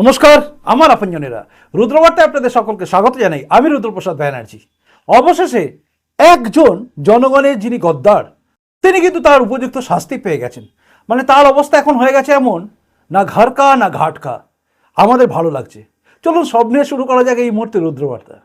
নমস্কার, আমার আপনজনেরা। রুদ্রবার্তায় আপনাদের সকলকে স্বাগত জানাই। আমি রুদ্রপ্রসাদ ব্যানার্জি। অবশেষে একজন জনগণের যিনি গদ্দার, তিনি কিন্তু তার উপযুক্ত শাস্তি পেয়ে গেছেন। মানে তার অবস্থা এখন হয়ে গেছে এমন, না ঘাড়কা, না ঘাটকা। আমাদের ভালো লাগছে। চলুন সব নিয়ে শুরু করা যাক এই মুহূর্তে রুদ্রবার্তা।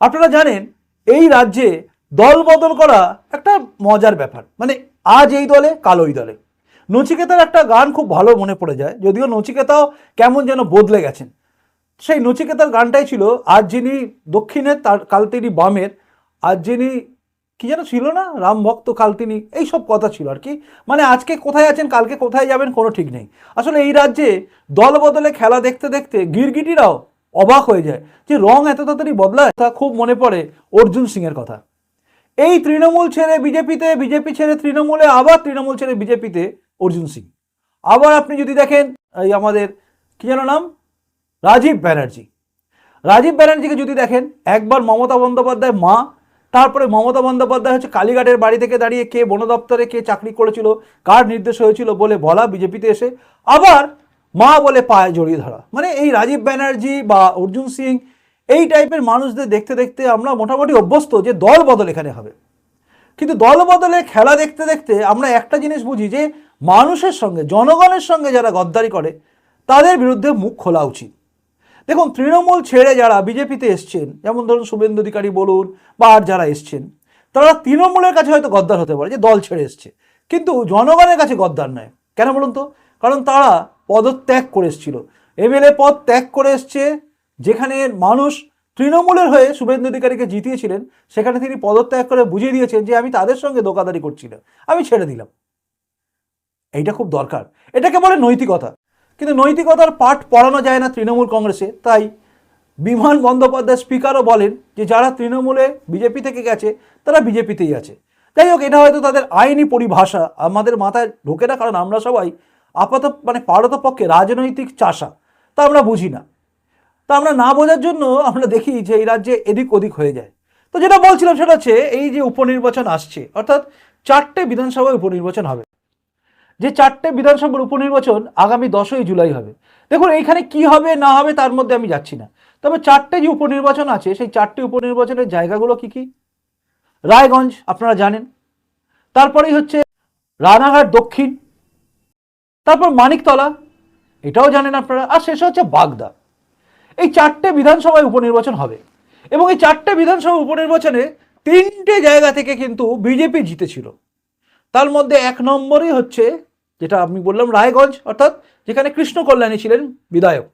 আপনারা জানেন, এই রাজ্যে দল বদল করা একটা মজার ব্যাপার। মানে আজ এই দলে, কাল ওই দলে। নচিকেতার একটা গান খুব ভালো মনে পড়ে যায়, যদিও নচিকেতাও কেমন যেন বদলে গেছেন। সেই নচিকেতার গানটাই ছিল আজ যিনি দক্ষিণের তার কাল তিনি বামের আজ যিনি কি যেন ছিল না? রাম ভক্ত কাল তিনি এইসব কথা ছিল আর কি। মানে আজকে কোথায় আছেন, কালকে কোথায় যাবেন, কোনো ঠিক নেই। আসলে এই রাজ্যে দল বদলে খেলা দেখতে দেখতে গিরগিটিরাও অবাক হয়ে যায়, যে রং এত তাড়াতাড়ি বদলায়, তা খুব মনে পড়ে অর্জুন সিংয়ের কথা। এই তৃণমূল ছেড়ে বিজেপিতে, বিজেপি ছেড়ে তৃণমূলে, আবার তৃণমূল ছেড়ে বিজেপিতে অর্জুন সিং। আবার আপনি যদি দেখেন, এই আমাদের কি যেন নাম? রাজীব ব্যানার্জি। রাজীব ব্যানার্জিকে যদি দেখেন, একবার মমতা বন্দ্যোপাধ্যায় মা, তারপরে মমতা বন্দ্যোপাধ্যায় হচ্ছে কালীঘাটের বাড়ি থেকে দাঁড়িয়ে কে বন দপ্তরে কে চাকরি করেছিল, কার নির্দেশ হয়েছিল বলে বলা বিজেপিতে এসে, আবার মা বলে পায়ে জড়িয়ে ধরা। মানে এই রাজীব ব্যানার্জি বা অর্জুন সিং, এই টাইপের মানুষদের দেখতে দেখতে আমরা মোটামুটি অভ্যস্ত যে দল বদল এখানে হবে। কিন্তু দল বদলে খেলা দেখতে দেখতে আমরা একটা জিনিস বুঝি যে মানুষের সঙ্গে, জনগণের সঙ্গে যারা গদ্দারি করে, তাদের বিরুদ্ধে মুখ খোলা উচিত। দেখুন, তৃণমূল ছেড়ে যারা বিজেপিতে এসছেন, যেমন ধরুন শুভেন্দু অধিকারী বলুন বা আর যারা এসছেন, তারা তৃণমূলের কাছে হয়তো গদ্দার হতে পারে, যে দল ছেড়ে এসছে। কিন্তু জনগণের কাছে গদ্দার নয়। কেন বলুন তো? কারণ তারা পদত্যাগ করে এসেছিল। এমএলএ পদ ত্যাগ করে এসছে, যেখানে মানুষ তৃণমূলের হয়ে শুভেন্দু অধিকারীকে জিতিয়েছিলেন, সেখানে তিনি পদত্যাগ করে বুঝিয়ে দিয়েছেন যে আমি তাদের সঙ্গে দোকাদারি করছিলাম আমি ছেড়ে দিলাম। এইটা খুব দরকার। এটাকে বলে নৈতিকতা। কিন্তু নৈতিকতার পাঠ পড়ানো যায় না তৃণমূল কংগ্রেসে। তাই বিমান বন্দ্যোপাধ্যায় স্পিকারও বলেন যে যারা তৃণমূলে বিজেপি থেকে গেছে, তারা বিজেপিতেই আছে। যাই হোক, এটা হয়তো তাদের আইনি পরিভাষা। আমাদের মাথায় ঢোকে না, কারণ আমরা সবাই আপাত মানে পারতপক্ষে রাজনৈতিক চাষা। তা আমরা বুঝি না। তা আমরা না বোঝার জন্য আমরা দেখি যে এই রাজ্যে এদিক ওদিক হয়ে যায়। তো যেটা বলছিলাম সেটা হচ্ছে এই যে উপনির্বাচন আসছে, অর্থাৎ চারটে বিধানসভায় উপনির্বাচন হবে। যে চারটে বিধানসভার উপনির্বাচন আগামী দশই জুলাই হবে। দেখুন, এইখানে কি হবে, না হবে, তার মধ্যে আমি যাচ্ছি না। তবে চারটে যে উপনির্বাচন আছে, সেই চারটে উপনির্বাচনের জায়গাগুলো কি কি? রায়গঞ্জ, আপনারা জানেন। তারপরেই হচ্ছে রানাঘাট দক্ষিণ। তারপর মানিকতলা, এটাও জানেন আপনারা। আর শেষ হচ্ছে বাগদা। এই চারটে বিধানসভায় উপনির্বাচন হবে। এবং এই চারটে বিধানসভা উপনির্বাচনে তিনটে জায়গা থেকে কিন্তু বিজেপি জিতেছিল। তার মধ্যে এক নম্বরই হচ্ছে যেটা আমি বললাম রায়গঞ্জ, অর্থাৎ যেখানে কৃষ্ণ কল্যাণী ছিলেন বিধায়ক।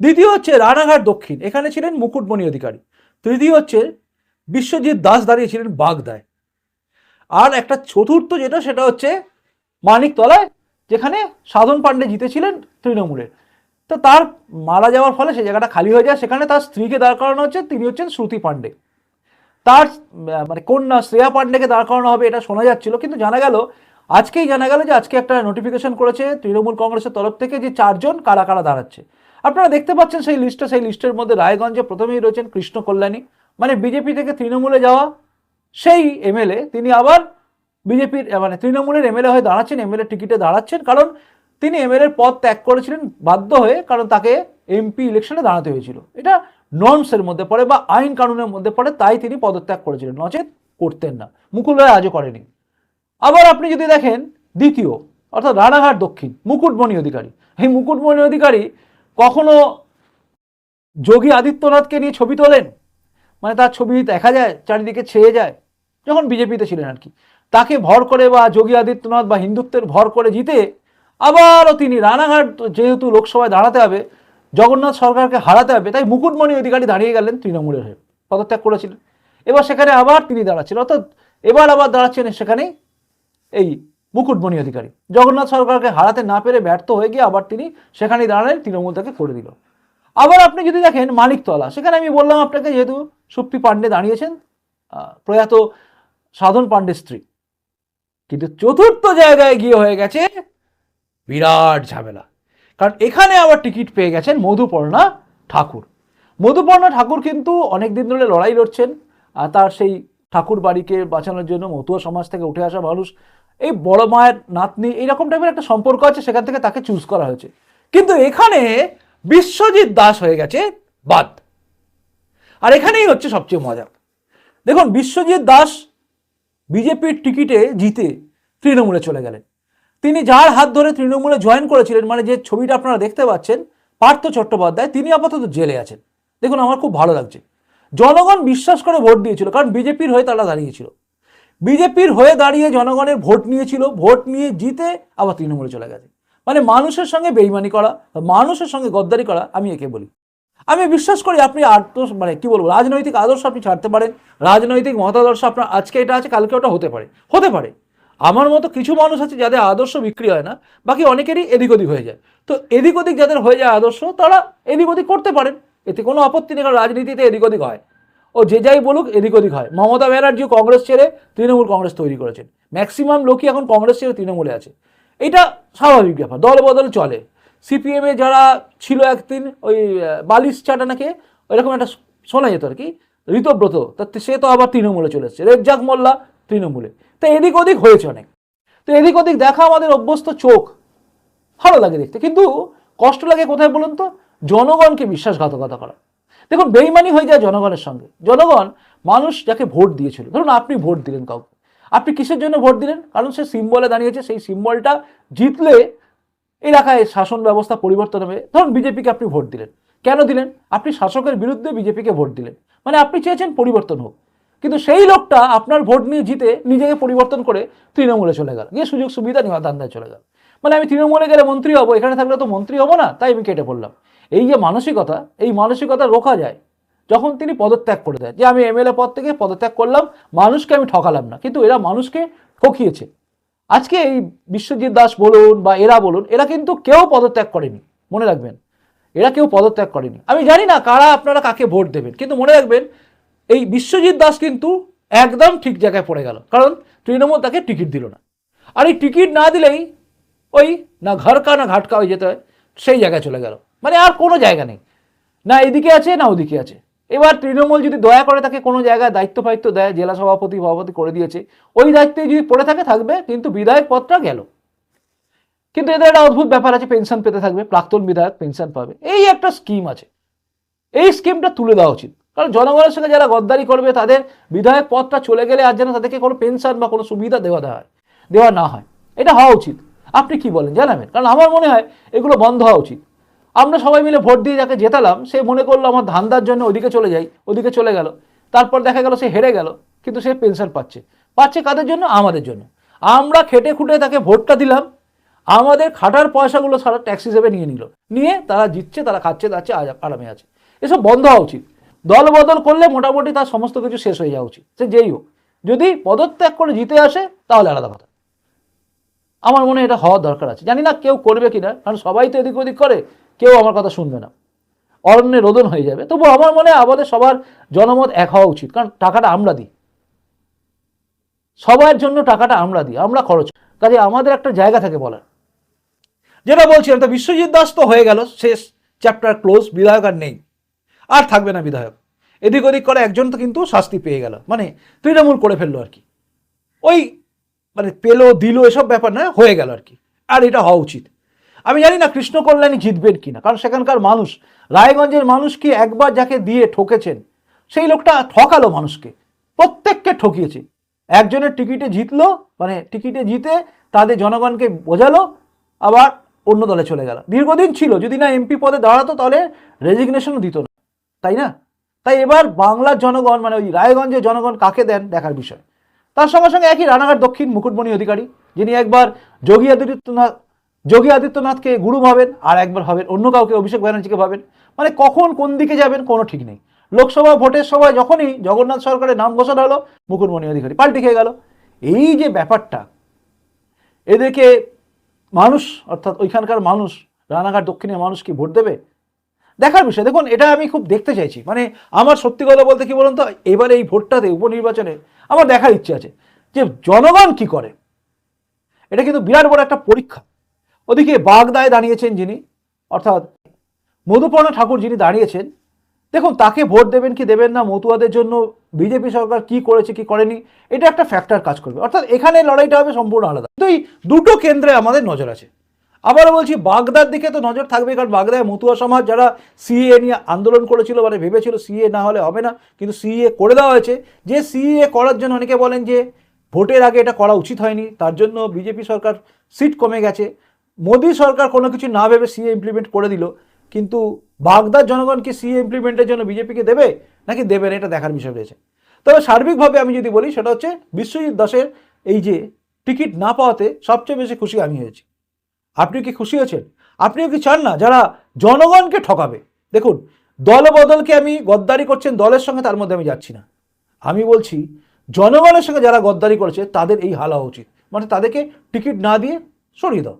দ্বিতীয় হচ্ছে রানাঘাট দক্ষিণ, এখানে ছিলেন মুকুটমণি অধিকারী। তৃতীয় হচ্ছে বিশ্বজিৎ দাস দাঁড়িয়েছিলেন বাগদায়। আর একটা চতুর্থ যেটা, সেটা হচ্ছে মানিকতলায়, যেখানে সাধন পাণ্ডে জিতেছিলেন তৃণমূলের। তো তার মারা যাওয়ার ফলে সেই জায়গাটা খালি হয়ে যায়। সেখানে তার স্ত্রীকে দাঁড় করানো হচ্ছে, তিনি হচ্ছেন শ্রুতি পাণ্ডে তার মানে কন্যা শ্রেয়া পাণ্ডেকে দাঁড় করানো হবে, এটা শোনা যাচ্ছিল, কিন্তু জানা গেল, আজকেই জানা গেল যে আজকে একটা নোটিফিকেশন করেছে তৃণমূল কংগ্রেসের তরফ থেকে যে চারজন কারা কারা দাঁড়াচ্ছে। আপনারা দেখতে পাচ্ছেন সেই লিস্টে সেই লিস্টের মধ্যে রায়গঞ্জে প্রথমেই রয়েছেন কৃষ্ণ কল্যাণী। মানে বিজেপি থেকে তৃণমূলে যাওয়া সেই এমএলএ তিনি আবার বিজেপির মানে তৃণমূলের এমএলএ হয়ে দাঁড়াচ্ছেন এমএলএ টিকিটে দাঁড়াচ্ছেন, কারণ তিনি এমএলএ পদ ত্যাগ করেছিলেন বাধ্য হয়ে কারণ তাকে এমপি ইলেকশনে দাঁড়াতে হয়েছিল। এটা নর্মসের মধ্যে পড়ে বা আইন কানুনের মধ্যে পড়ে, তাই তিনি পদত্যাগ করেছিলেন। নচেত করতেন না। মুকুল রায় আজও করেনি। আবার আপনি যদি দেখেন দ্বিতীয়, অর্থাৎ রানাঘাট দক্ষিণ মুকুটমণি অধিকারী। এই মুকুটমণি অধিকারী কখনো যোগী আদিত্যনাথকে নিয়ে ছবি তোলেন? মানে তার ছবি দেখা যায়, চারিদিকে ছেয়ে যায়, যখন বিজেপিতে ছিলেন আর কি। তাকে ভর করে বা যোগী আদিত্যনাথ বা হিন্দুত্বের ভর করে জিতে আবারও তিনি রানাঘাট যেহেতু লোকসভায় দাঁড়াতে হবে, জগন্নাথ সরকারকে হারাতে হবে, তাই মুকুটমণি অধিকারী দাঁড়িয়ে গেলেন তৃণমূলের হয়ে, পদত্যাগ করেছিলেন। এবার সেখানে আবার তিনি দাঁড়াচ্ছেন, অর্থাৎ এবার আবার দাঁড়াচ্ছেন সেখানেই এই মুকুটমণি অধিকারী। জগন্নাথ সরকারকে হারাতে না পেরে ব্যর্থ হয়ে গিয়ে আবার তিনি সেখানেই দাঁড়ালেন, তৃণমূল তাকে করে দিল। আবার আপনি যদি দেখেন মানিকতলা, সেখানে আমি বললাম আপনাকে যেহেতু সুপ্তি পাণ্ডে দাঁড়িয়েছেন প্রয়াত সাধন পাণ্ডে স্ত্রী, কিন্তু চতুর্থ জায়গায় গিয়ে হয়ে গেছে বিরাট ঝামেলা। কারণ এখানে আবার টিকিট পেয়ে গেছেন মধুপর্ণা ঠাকুর। মধুপর্ণা ঠাকুর কিন্তু অনেক দিন ধরে লড়াই লড়ছেন, আর তার সেই ঠাকুর বাড়িকে বাঁচানোর জন্য মতুয়া সমাজ থেকে উঠে আসা মানুষ, এই বড় মায়ের নাতনি, এইরকম টাইপের একটা সম্পর্ক আছে, সেখান থেকে তাকে চুজ করা হয়েছে। কিন্তু এখানে বিশ্বজিৎ দাস হয়ে গেছে বাদ। আর এখানেই হচ্ছে সবচেয়ে মজা। দেখুন, বিশ্বজিৎ দাস বিজেপির টিকিটে জিতে তৃণমূলে চলে গেলেন। তিনি যার হাত ধরে তৃণমূলে জয়েন করেছিলেন মানে যে ছবিটা আপনারা দেখতে পাচ্ছেন, পার্থ চট্টোপাধ্যায়, তিনি আপাতত জেলে আছেন। দেখুন, আমার খুব ভালো লাগছে। জনগণ বিশ্বাস করে ভোট দিয়েছিল, কারণ বিজেপির হয়ে তারা দাঁড়িয়েছিল। বিজেপির হয়ে দাঁড়িয়ে জনগণের ভোট নিয়েছিল, ভোট নিয়ে জিতে আবার তৃণমূলে চলে গেছে। মানে মানুষের সঙ্গে বেইমানি করা, মানুষের সঙ্গে গদ্দারি করা, আমি একে বলি। আমি বিশ্বাস করি আপনি আদর্শ মানে কি বলব, রাজনৈতিক আদর্শ আপনি ছাড়তে পারেন, রাজনৈতিক মতাদর্শ আপনার, আজকে এটা আছে, কালকে ওটা হতে পারে। হতে পারে। আমার মতো কিছু মানুষ আছে যাদের আদর্শ বিক্রি হয় না, বাকি অনেকেরই এদিক ওদিক হয়ে যায়। তো এদিক ওদিক যাদের হয়ে যায় আদর্শ, তারা এদিক ওদিক করতে পারেন। এতে কোনো আপত্তি নেই, কারণ রাজনীতিতে এদিক ওদিক হয়। ও যে যাই বলুক, এদিক ওদিক হয়। মমতা ব্যানার্জি কংগ্রেস ছেড়ে তৃণমূল কংগ্রেস তৈরি করেছেন। ম্যাক্সিমাম লোকই এখন কংগ্রেস ছেড়ে তৃণমূলে আছে। এটা স্বাভাবিক ব্যাপার, দল বদল চলে। সিপিএমে যারা ছিল একদিন, ওই বালিশ চাটা নাকি, ওইরকম একটা শোনা যেত আর কি, ঋতব্রত, তা সে তো আবার তৃণমূলে চলে এসছে। রেজ্জাক মোল্লা তৃণমূলে। তো এদিক ওদিক হয়েছে অনেক। তো এদিক ওদিক দেখা আমাদের অভ্যস্ত চোখ। ভালো লাগে দেখতে। কিন্তু কষ্ট লাগে কোথায় বলুন তো? জনগণকে বিশ্বাসঘাতকতা করা। দেখুন, বেইমানি হয়ে যায় জনগণের সঙ্গে। জনগণ মানুষ যাকে ভোট দিয়েছিল। ধরুন, আপনি ভোট দিলেন কাউকে। আপনি কিসের জন্য ভোট দিলেন? কারণ সে সিম্বলে দাঁড়িয়েছে। সেই সিম্বলটা জিতলে এলাকায় শাসন ব্যবস্থা পরিবর্তন হবে। ধরুন, বিজেপিকে আপনি ভোট দিলেন। কেন দিলেন? আপনি শাসকের বিরুদ্ধে বিজেপিকে ভোট দিলেন। মানে আপনি চেয়েছেন পরিবর্তন হোক। কিন্তু সেই লোকটা আপনার ভোট নিয়ে জিতে নিজেকে পরিবর্তন করে তৃণমূলে চলে গেল। গিয়ে সুযোগ সুবিধা নেওয়া ধান্দায় চলে গেল। মানে আমি তৃণমূলে গেলে মন্ত্রী হব, এখানে থাকলে তো মন্ত্রী হব না, তাই আমি কেটে পড়লাম। এই যে মানসিকতা, এই মানসিকতা রোখা যায় যখন তিনি পদত্যাগ করে দেয় যে আমি এমএলএ পদ থেকে পদত্যাগ করলাম, মানুষকে আমি ঠকালাম না। কিন্তু এরা মানুষকে ঠকিয়েছে। আজকে এই বিশ্বজিৎ দাস বলুন বা এরা বলুন, এরা কিন্তু কেউ পদত্যাগ করেনি, মনে রাখবেন। এরা কেউ পদত্যাগ করেনি। আমি জানি না কারা আপনারা কাকে ভোট দেবেন, কিন্তু মনে রাখবেন এই বিশ্বজিৎ দাস কিন্তু একদম ঠিক জায়গায় পড়ে গেল। কারণ তৃণমূল তাকে টিকিট দিল না। আর এই টিকিট না দিলেই ওই না ঘরকা না ঘাটকা হয়ে যেতে হয়, সেই জায়গায় চলে গেল। মানে আর কোনো জায়গা নেই। না এদিকে আছে, না ওদিকে আছে। এবার তৃণমূল যদি দয়া করে তাকে কোনো জায়গায় দায়িত্ব ফায়িত্ব দেয়, জেলা সভাপতি সভাপতি করে দিয়েছে, ওই দায়িত্বে যদি পড়ে থাকে, থাকবে, কিন্তু বিধায়ক পদটা গেল। কিন্তু এদের একটা অদ্ভুত ব্যাপার আছে, পেনশন পেতে থাকবে, প্রাক্তন বিধায়ক পেনশন পাবে। এই একটা স্কিম আছে। এই স্কিমটা তুলে দেওয়া উচিত। কারণ জনগণের সঙ্গে যারা গদ্দারি করবে, তাদের বিধায়ক পদটা চলে গেলে আর যেন তাদেরকে কোনো পেনশন বা কোনো সুবিধা দেওয়া দেওয়া দেওয়া না হয়। এটা হওয়া উচিত। আপনি কি বলেন? জানাবেন। কারণ আমার মনে হয় এগুলো বন্ধ হওয়া উচিত। আমরা সবাই মিলে ভোট দিয়ে যাকে জেতালাম, সে মনে করল আমার ধান্দার জন্য ওদিকে চলে যাই, ওদিকে চলে গেল। তারপর দেখা গেল সে হেরে গেল, কিন্তু সে পেনশন পাচ্ছে। পাচ্ছে কাদের জন্য? আমাদের জন্য। আমরা খেটে খুঁটে তাকে ভোটটা দিলাম, আমাদের খাটার পয়সাগুলো সারা ট্যাক্স হিসেবে নিয়ে নিল। নিয়ে তারা জিতছে, তারা খাচ্ছে তাচ্ছে আরামে আছে। এসব বন্ধ হওয়া উচিত। দল বদল করলে মোটামুটি তার সমস্ত কিছু শেষ হয়ে যাওয়া উচিত। সে যেই হোক। যদি পদত্যাগ করে জিতে আসে, তাহলে আলাদা কথা। আমার মনে এটা হওয়ার দরকার আছে। জানি না কেউ করবে কি না কারণ সবাই তো এদিক ওদিক করে, কেউ আমার কথা শুনবে না। অরণ্যে রোদন হয়ে যাবে। তবু আমার মনে আমাদের সবার জনমত এক হওয়া উচিত, কারণ টাকাটা আমরা দিই। সবার জন্য টাকাটা আমরা দিই, আমরা খরচ কাজে আমাদের একটা জায়গা থাকে বলার। যেটা বলছিলাম তো বিশ্বজিৎ দাস তো হয়ে গেল। শেষ চ্যাপ্টার ক্লোজ বিধায়ক আর নেই। আর থাকবে না বিধায়ক। এদিক ওদিক করে একজন তো কিন্তু শাস্তি পেয়ে গেল। মানে তৃণমূল করে ফেলল আর কি। ওই মানে পেল, দিল, এসব ব্যাপার না, হয়ে গেল আর কি। আর এটা হওয়া উচিত। আমি জানি না কৃষ্ণ কল্যাণী জিতবেন কিনা, কারণ সেখানকার মানুষ, রায়গঞ্জের মানুষ কি একবার যাকে দিয়ে ঠকেছেন, সেই লোকটা ঠকালো মানুষকে। প্রত্যেককে ঠকিয়েছে। একজনের টিকিটে জিতলো মানে টিকিটে জিতে তাদের জনগণকে বোঝালো, আবার অন্য দলে চলে গেল। দীর্ঘদিন ছিল, যদি না এমপি পদে দাঁড়াতো তাহলে রেজিগনেশনও দিত না। তাই না? তাই এবার বাংলার জনগণ মানে ওই রায়গঞ্জের জনগণ কাকে দেন দেখার বিষয়। তার সঙ্গে সঙ্গে একই রানাঘাট দক্ষিণ মুকুটমণি অধিকারী, যিনি একবার যোগী আদিত্যনাথ, যোগী আদিত্যনাথকে গুরু ভাবেন আর একবার ভাবেন অন্য কাউকে, অভিষেক ব্যানার্জিকে ভাবেন। মানে কখন কোন দিকে যাবেন কোনো ঠিক নেই। লোকসভা ভোটের সময় যখনই জগন্নাথ সরকারের নাম ঘোষণা হলো মুকুটমণি অধিকারী পাল্টি খেয়ে গেল। এই যে ব্যাপারটা, এদেরকে মানুষ, অর্থাৎ ওইখানকার মানুষ, রানাঘাট দক্ষিণের মানুষ কি ভোট দেবে? দেখার বিষয়। দেখুন, এটা আমি খুব দেখতে চাইছি। মানে আমার সত্যি কথা বলতে কি বলুন তো, এবারে এই ভোটটাতে উপনির্বাচনে আমার দেখার ইচ্ছে আছে যে জনগণ কি করে। এটা কিন্তু বিরাট বড় একটা পরীক্ষা। ওদিকে বাগদায় দাঁড়িয়েছেন যিনি, অর্থাৎ মধুপর্ণা ঠাকুর যিনি দাঁড়িয়েছেন, দেখুন, তাকে ভোট দেবেন কি দেবেন না, মতুয়াদের জন্য বিজেপি সরকার কি করেছে, কি করেনি, এটা একটা ফ্যাক্টর কাজ করবে। অর্থাৎ এখানে লড়াইটা হবে সম্পূর্ণ আলাদা। কিন্তু এই দুটো কেন্দ্রে আমাদের নজর আছে। আবারও বলছি, বাগদার দিকে তো নজর থাকবে কারণ বাগদায় মতুয়া সমাজ যারা সিএ নিয়ে আন্দোলন করেছিল মানে ভেবেছিল সিএ না হলে হবে না, কিন্তু সিএ করে দেওয়া হয়েছে। যে সিএ করার জন্য অনেকে বলেন যে, ভোটের আগে এটা করা উচিত হয়নি, তার জন্য বিজেপি সরকার সিট কমে গেছে। মোদী সরকার কোনো কিছু না ভেবে সিএ ইমপ্লিমেন্ট করে দিল, কিন্তু বাগদার জনগণ জনগণকে সিএ ইমপ্লিমেন্টের জন্য বিজেপিকে দেবে? নাকি দেবে না, এটা দেখার বিষয় রয়েছে। তবে সার্বিকভাবে আমি যদি বলি, সেটা হচ্ছে বিশ্বজিৎ দাসের এই যে টিকিট না পাওয়াতে সবচেয়ে বেশি খুশি আমি হয়েছি। আপনি কি খুশি হয়েছেন আপনিও কি চান না যারা জনগণকে ঠকাবে? দেখুন দলবদলকে আমি গদ্দারি করছেন, দলের সঙ্গে তার মধ্যে আমি যাচ্ছি না। আমি বলছি, জনগণের সঙ্গে যারা গদ্দারি করেছে, তাদের এই হাল হওয়া উচিত। মানে তাদেরকে টিকিট না দিয়ে সরিয়ে দাও।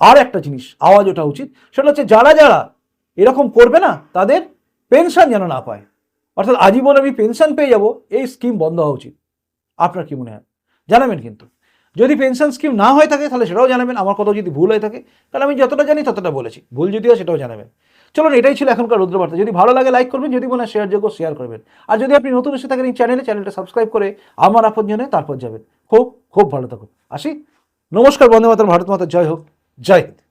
আর একটা জিনিস, আওয়াজ ওঠা উচিত, সেটা হচ্ছে যারা যারা এরকম করবে না, তাদের পেনশন যেন না পায়। অর্থাৎ আজীবন আমি পেনশন পেয়ে যাব, এই স্কিম বন্ধ হওয়া উচিত। আপনার কি মনে হয়? জানাবেন কিন্তু। যদি পেনশন স্কিম না হয়ে থাকে, তাহলে সেটাও জানাবেন। আমার কথা যদি ভুল হয়ে থাকে, তাহলে আমি যতটা জানি ততটা বলেছি। ভুল যদি হয় সেটাও জানাবেন। চলুন, এটাই ছিল এখনকার রুদ্রবার্তা। যদি ভালো লাগে লাইক করবেন, যদি মনে শেয়ার যোগ্য শেয়ার করবেন। আর যদি আপনি নতুন এসে থাকেন এই চ্যানেলে চ্যানেলটা সাবস্ক্রাইব করে আমার আপন জন্য তারপর যাবেন। খুব খুব ভালো থাকুন। আসি। নমস্কার, বন্দে মাতার ভারত মাতা, জয় হোক। জয় হিন্দ।